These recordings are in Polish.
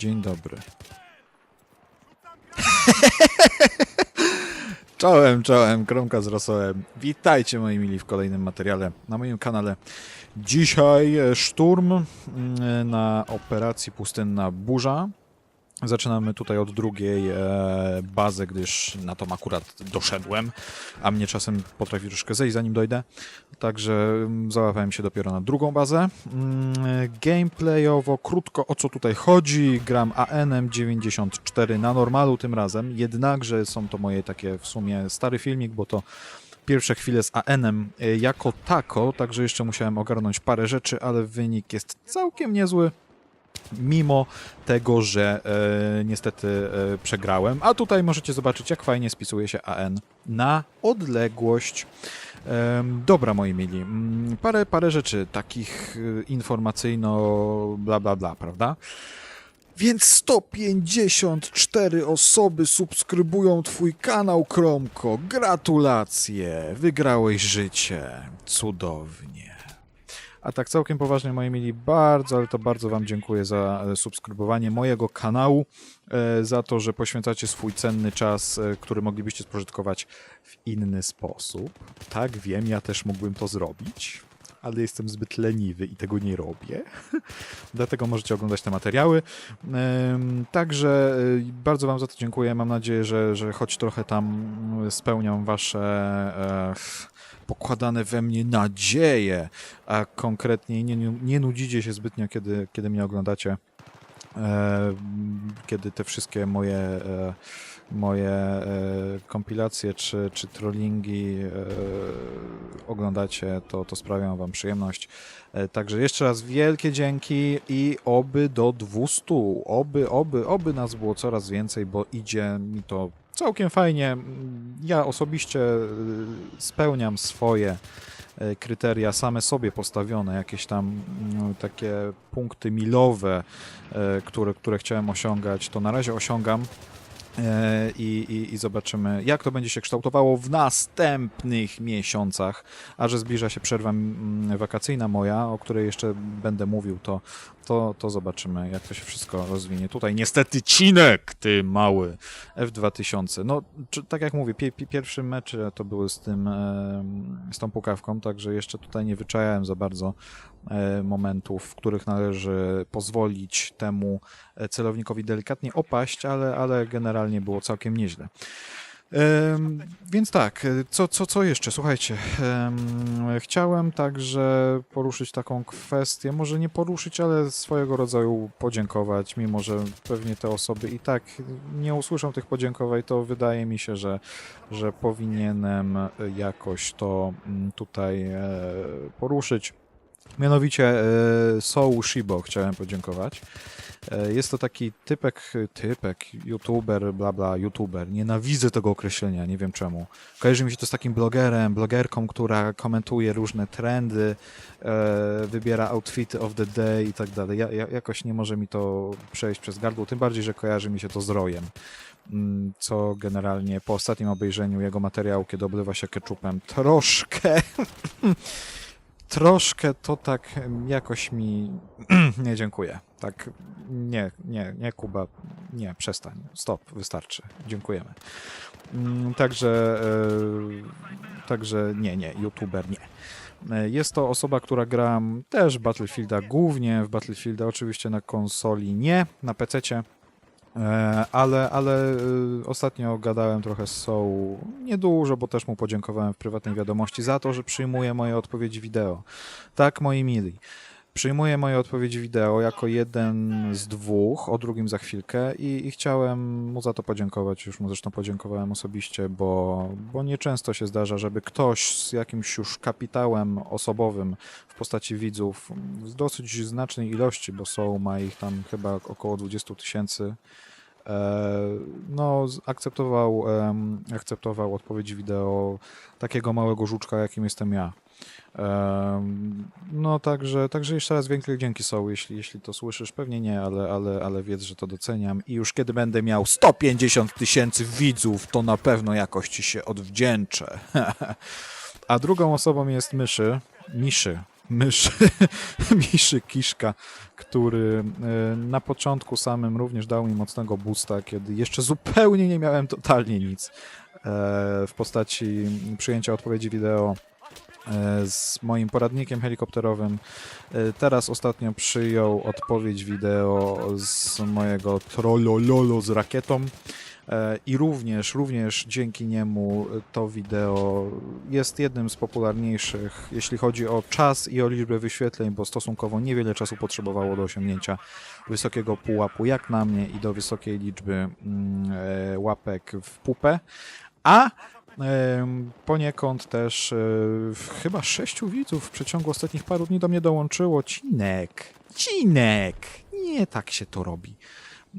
Dzień dobry. Czołem, czołem, Kromka z rosołem. Witajcie moi mili w kolejnym materiale na moim kanale. Dzisiaj e, szturm mm, na operacji Pustynna Burza. Zaczynamy tutaj od drugiej e, bazy, gdyż na tą akurat doszedłem, a mnie czasem potrafi troszkę zejść zanim dojdę. Także mm, załapałem się dopiero na drugą bazę. Mm, Gameplayowo, krótko o co tutaj chodzi. Gram AN-em 94 na normalu tym razem, jednakże są to moje takie w sumie stary filmik, bo to pierwsze chwile z AN-em e, jako tako, także jeszcze musiałem ogarnąć parę rzeczy, ale wynik jest całkiem niezły mimo tego, że e, niestety e, przegrałem. A tutaj możecie zobaczyć, jak fajnie spisuje się AN na odległość. Em, dobra, moi mili, mm, parę, parę rzeczy takich e, informacyjno bla bla bla, prawda? Więc 154 osoby subskrybują Twój kanał, Kromko. Gratulacje! Wygrałeś życie. Cudownie. A tak całkiem poważnie, moi mili, bardzo, ale to bardzo Wam dziękuję za e, subskrybowanie mojego kanału, e, za to, że poświęcacie swój cenny czas, e, który moglibyście spożytkować w inny sposób. Tak, wiem, ja też mógłbym to zrobić, ale jestem zbyt leniwy i tego nie robię. Dlatego możecie oglądać te materiały. Także bardzo Wam za to dziękuję. Mam nadzieję, że, że choć trochę tam spełniam Wasze e, pokładane we mnie nadzieje, a konkretnie nie, nie, nudzicie się zbytnio, kiedy, kiedy mnie oglądacie. E, kiedy te wszystkie moje, e, moje e, kompilacje czy, czy trollingi e, oglądacie, to, to sprawiają Wam przyjemność. E, Także jeszcze raz wielkie dzięki i oby do 200, oby, oby, oby nas było coraz więcej, bo idzie mi to całkiem fajnie. Ja osobiście e, spełniam swoje e, kryteria same sobie postawione, jakieś tam mm, takie punkty milowe, e, które, które chciałem osiągać, to na razie osiągam. E, I, i, I zobaczymy, jak to będzie się kształtowało w następnych miesiącach. A że zbliża się przerwa mm, wakacyjna moja, o której jeszcze będę mówił, to, to, to zobaczymy, jak to się wszystko rozwinie. Tutaj niestety Cinek, ty mały F2000. No, czy, tak jak mówię, pie, pie, pierwszy mecz to były z tym, e, z tą pukawką, także jeszcze tutaj nie wyczajałem za bardzo momentów, w których należy pozwolić temu e, celownikowi delikatnie opaść, ale, ale generalnie było całkiem nieźle. Więc tak, e, co, co, co jeszcze? Słuchajcie, em, chciałem także poruszyć taką kwestię, może nie poruszyć, ale swojego rodzaju podziękować, mimo że pewnie te osoby i tak nie usłyszą tych podziękowań, to wydaje mi się, że, że powinienem jakoś to mm, tutaj e, poruszyć. Mianowicie e, Soul Shibo chciałem podziękować. E, Jest to taki typek, typek, youtuber, bla bla, youtuber. Nienawidzę tego określenia, nie wiem czemu. Kojarzy mi się to z takim blogerem, blogerką, która komentuje różne trendy, e, wybiera outfity of the day i tak dalej. Ja, ja, jakoś nie może mi to przejść przez gardło, tym bardziej, że kojarzy mi się to z Rojem. Mm, Co generalnie po ostatnim obejrzeniu jego materiału, kiedy oblewa się ketchupem, troszkę troszkę to tak jakoś mi nie dziękuję. Tak, nie, nie, nie, Kuba, nie, przestań, stop, wystarczy, dziękujemy. Mm, Także, e, także nie, nie, youtuber nie. E, Jest to osoba, która gra też Battlefielda, głównie w Battlefielda, oczywiście na konsoli nie, na PC-cie. E, Ale, ale y, ostatnio gadałem trochę z Soul, niedużo, bo też mu podziękowałem w prywatnej wiadomości za to, że przyjmuje moje odpowiedzi wideo. Tak, moi mili. Przyjmuję moje odpowiedzi wideo jako jeden z dwóch, o drugim za chwilkę i, i chciałem mu za to podziękować. Już mu zresztą podziękowałem osobiście, bo, bo nieczęsto się zdarza, żeby ktoś z jakimś już kapitałem osobowym w postaci widzów w dosyć znacznej ilości, bo Soul ma ich tam chyba około 20 tysięcy, e, no, z- akceptował, akceptował odpowiedzi wideo takiego małego żuczka, jakim jestem ja. No także, także jeszcze raz wielkie dzięki są, jeśli, jeśli to słyszysz. Pewnie nie, ale, ale, ale wiedz, że to doceniam. I już kiedy będę miał 150 tysięcy widzów, to na pewno jakoś ci się odwdzięczę. A drugą osobą jest Myszy. Miszy. myszy, miszy Kiszka, który e, na początku samym również dał mi mocnego boosta, kiedy jeszcze zupełnie nie miałem totalnie nic e, w postaci przyjęcia odpowiedzi wideo z moim poradnikiem helikopterowym. E, Teraz ostatnio przyjął odpowiedź wideo z mojego trollololo z rakietą. E, I również, również dzięki niemu to wideo jest jednym z popularniejszych, jeśli chodzi o czas i o liczbę wyświetleń, bo stosunkowo niewiele czasu potrzebowało do osiągnięcia wysokiego pułapu, jak na mnie, i do wysokiej liczby mm, e, łapek w pupę. A poniekąd też e, chyba sześciu widzów w przeciągu ostatnich paru dni do mnie dołączyło. Cinek, Cinek, nie tak się to robi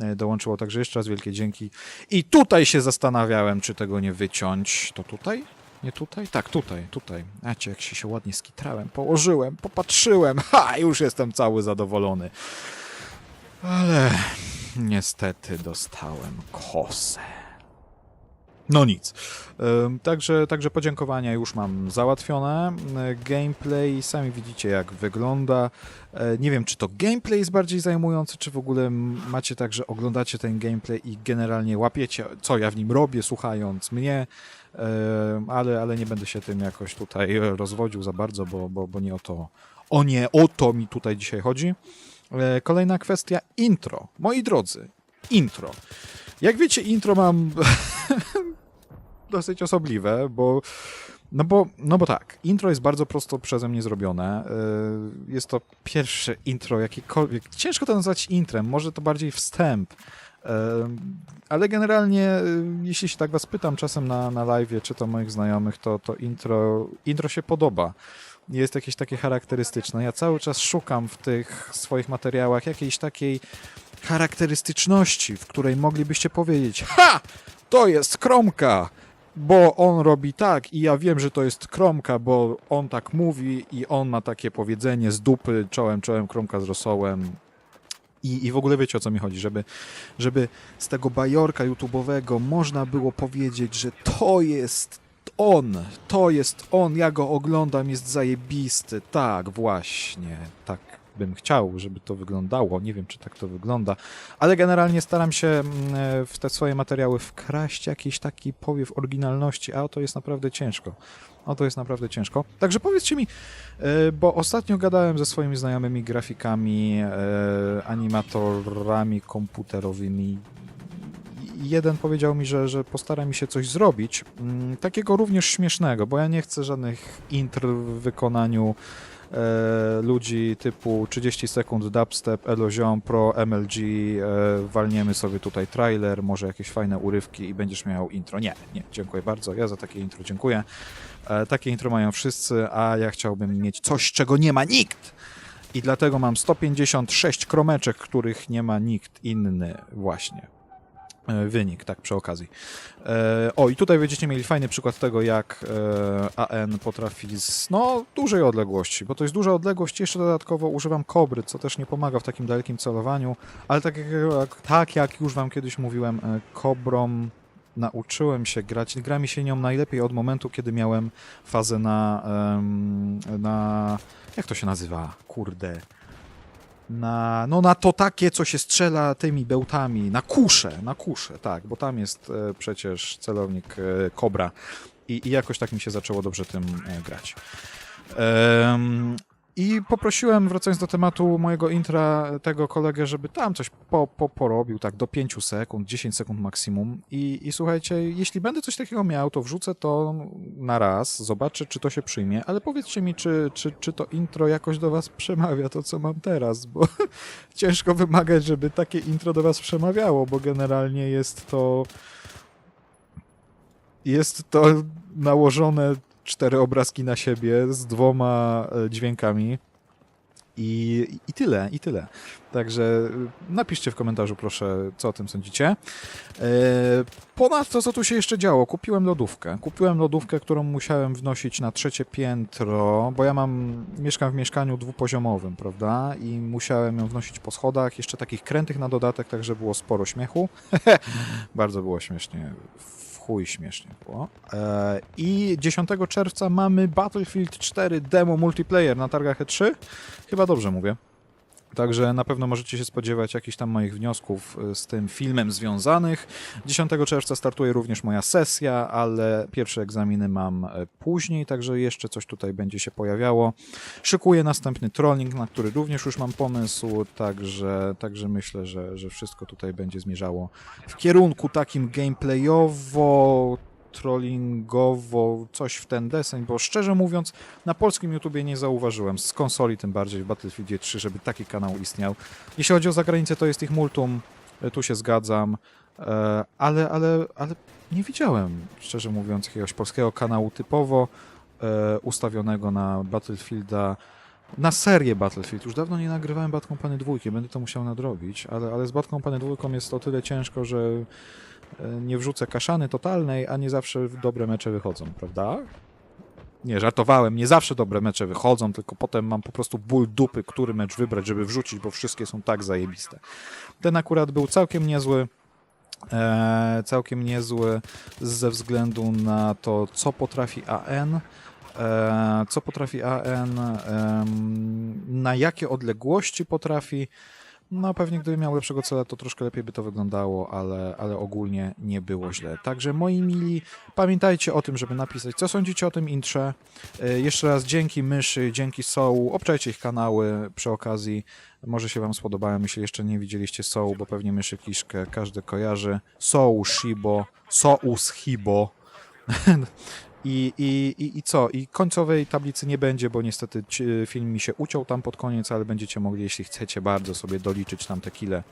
e, dołączyło. Także jeszcze raz wielkie dzięki. I tutaj się zastanawiałem, czy tego nie wyciąć. To tutaj? Nie tutaj? Tak, tutaj, tutaj. A cię, jak się, się ładnie skitrałem, położyłem, popatrzyłem. Ha, już jestem cały zadowolony. Ale niestety dostałem kosę. No nic. Także, także podziękowania już mam załatwione. E, Gameplay, sami widzicie jak wygląda. E, Nie wiem, czy to gameplay jest bardziej zajmujący, czy w ogóle macie tak, że oglądacie ten gameplay i generalnie łapiecie, co ja w nim robię, słuchając mnie, ale, ale nie będę się tym jakoś tutaj rozwodził za bardzo, bo, bo, bo nie o to, o nie o to mi tutaj dzisiaj chodzi. E, Kolejna kwestia, intro. Moi drodzy, intro. Jak wiecie, intro mam dosyć osobliwe, bo no bo, no bo tak, intro jest bardzo prosto przeze mnie zrobione. Yy, Jest to pierwsze intro jakiekolwiek. Ciężko to nazwać intrem, może to bardziej wstęp. Yy, Ale generalnie, yy, jeśli się tak was pytam czasem na, na live, czy to moich znajomych, to, to intro, intro się podoba. Jest jakieś takie charakterystyczne. Ja cały czas szukam w tych swoich materiałach jakiejś takiej charakterystyczności, w której moglibyście powiedzieć: Ha! To jest kromka! Bo on robi tak i ja wiem, że to jest kromka, bo on tak mówi i on ma takie powiedzenie z dupy, czołem, czołem, kromka z rosołem. I, I w ogóle wiecie o co mi chodzi, żeby, żeby z tego bajorka YouTube'owego można było powiedzieć, że to jest on, to jest on, ja go oglądam, jest zajebisty. Tak, właśnie, tak bym chciał, żeby to wyglądało. Nie wiem, czy tak to wygląda, ale generalnie staram się mm, e, w te swoje materiały wkraść jakiś taki powiew oryginalności, a to jest naprawdę ciężko. O to jest naprawdę ciężko. Także powiedzcie mi, e, bo ostatnio gadałem ze swoimi znajomymi grafikami, e, animatorami komputerowymi. Jeden powiedział mi, że, że postara mi się coś zrobić, mm, takiego również śmiesznego, bo ja nie chcę żadnych intr w wykonaniu e, ludzi typu 30 sekund dubstep, Elozion Pro, MLG, e, walniemy sobie tutaj trailer, może jakieś fajne urywki i będziesz miał intro. Nie, nie, dziękuję bardzo, ja za takie intro dziękuję. E, takie intro mają wszyscy, a ja chciałbym mieć coś, czego nie ma nikt. I dlatego mam 156 kromeczek, których nie ma nikt inny właśnie. E, Wynik, tak przy okazji. E, o, i tutaj będziecie mieli fajny przykład tego, jak e, AN potrafi z no, dużej odległości, bo to jest duża odległość. Jeszcze dodatkowo używam kobry, co też nie pomaga w takim dalekim celowaniu, ale tak jak, tak jak już Wam kiedyś mówiłem, kobrą nauczyłem się grać. Gra mi się nią najlepiej od momentu, kiedy miałem fazę na. na jak to się nazywa? Kurde na, no na to takie, co się strzela tymi bełtami, na kusze, na kusze, tak, bo tam jest e, przecież celownik e, Cobra i, i jakoś tak mi się zaczęło dobrze tym e, grać. I poprosiłem, wracając do tematu mojego intra, tego kolegę, żeby tam coś po, po, porobił, tak do 5 sekund, 10 sekund maksimum. I, I słuchajcie, jeśli będę coś takiego miał, to wrzucę to na raz, zobaczę, czy to się przyjmie, ale powiedzcie mi, czy, czy, czy to intro jakoś do was przemawia, to co mam teraz, bo ciężko wymagać, żeby takie intro do was przemawiało, bo generalnie jest to jest to nałożone cztery obrazki na siebie z dwoma e, dźwiękami. I, I tyle, i tyle. Także y, napiszcie w komentarzu, proszę, co o tym sądzicie. E, Ponadto, co tu się jeszcze działo? Kupiłem lodówkę. Kupiłem lodówkę, którą musiałem wnosić na trzecie piętro, bo ja mam, mieszkam w mieszkaniu dwupoziomowym, prawda? I musiałem ją wnosić po schodach, jeszcze takich krętych na dodatek, także było sporo śmiechu. Bardzo było śmiesznie. Chuj śmiesznie było. E, I 10 czerwca mamy Battlefield 4 demo multiplayer na targach E3. Chyba dobrze mówię. Także na pewno możecie się spodziewać jakichś tam moich wniosków y, z tym filmem związanych. 10 czerwca startuje również moja sesja, ale pierwsze egzaminy mam e, później, także jeszcze coś tutaj będzie się pojawiało. Szykuję następny trolling, na który również już mam pomysł, także, także myślę, że, że wszystko tutaj będzie zmierzało w kierunku takim gameplayowo trollingowo, coś w ten deseń, bo szczerze mówiąc, na polskim YouTubie nie zauważyłem, z konsoli tym bardziej w Battlefieldzie 3, żeby taki kanał istniał. Jeśli chodzi o zagranicę, to jest ich multum, e, tu się zgadzam, e, ale, ale, ale nie widziałem, szczerze mówiąc, jakiegoś polskiego kanału typowo e, ustawionego na Battlefielda, na serię Battlefield. Już dawno nie nagrywałem Bad Company 2, będę to musiał nadrobić, ale, ale z Bad Company 2 jest o tyle ciężko, że nie wrzucę kaszany totalnej, a nie zawsze dobre mecze wychodzą, prawda? Nie, żartowałem, nie zawsze dobre mecze wychodzą, tylko potem mam po prostu ból dupy, który mecz wybrać, żeby wrzucić, bo wszystkie są tak zajebiste. Ten akurat był całkiem niezły, e, całkiem niezły ze względu na to, co potrafi AN, e, co potrafi AN, em, na jakie odległości potrafi. No pewnie gdyby miał lepszego cela, to troszkę lepiej by to wyglądało, ale, ale ogólnie nie było źle. Także moi mili, pamiętajcie o tym, żeby napisać, co sądzicie o tym intrze. E, Jeszcze raz dzięki Myszy, dzięki Soul, obczajcie ich kanały przy okazji. Może się wam spodobają, jeśli jeszcze nie widzieliście Soul, bo pewnie Myszy Kiszkę każdy kojarzy. Soul, Shibo, Sous, Hibo. I, i, i, I co? I końcowej tablicy nie będzie, bo niestety ci- film mi się uciął tam pod koniec, ale będziecie mogli, jeśli chcecie bardzo sobie doliczyć tam te kile,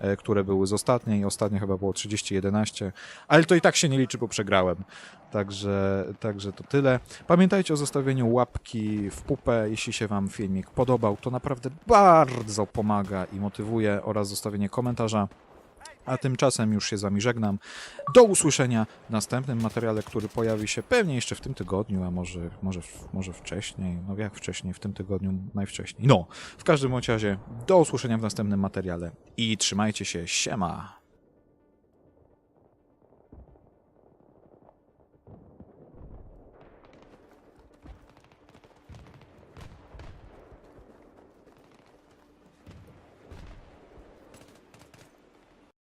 e, które były z ostatniej. Ostatnio chyba było 30-11, ale to i tak się nie liczy, bo przegrałem. Także, także to tyle. Pamiętajcie o zostawieniu łapki w pupę, jeśli się Wam filmik podobał. To naprawdę bardzo pomaga i motywuje oraz zostawienie komentarza. A tymczasem już się z Wami żegnam. Do usłyszenia w następnym materiale, który pojawi się pewnie jeszcze w tym tygodniu, a może, może, może wcześniej. No jak wcześniej? W tym tygodniu najwcześniej. No, w każdym razie do usłyszenia w następnym materiale i trzymajcie się. Siema!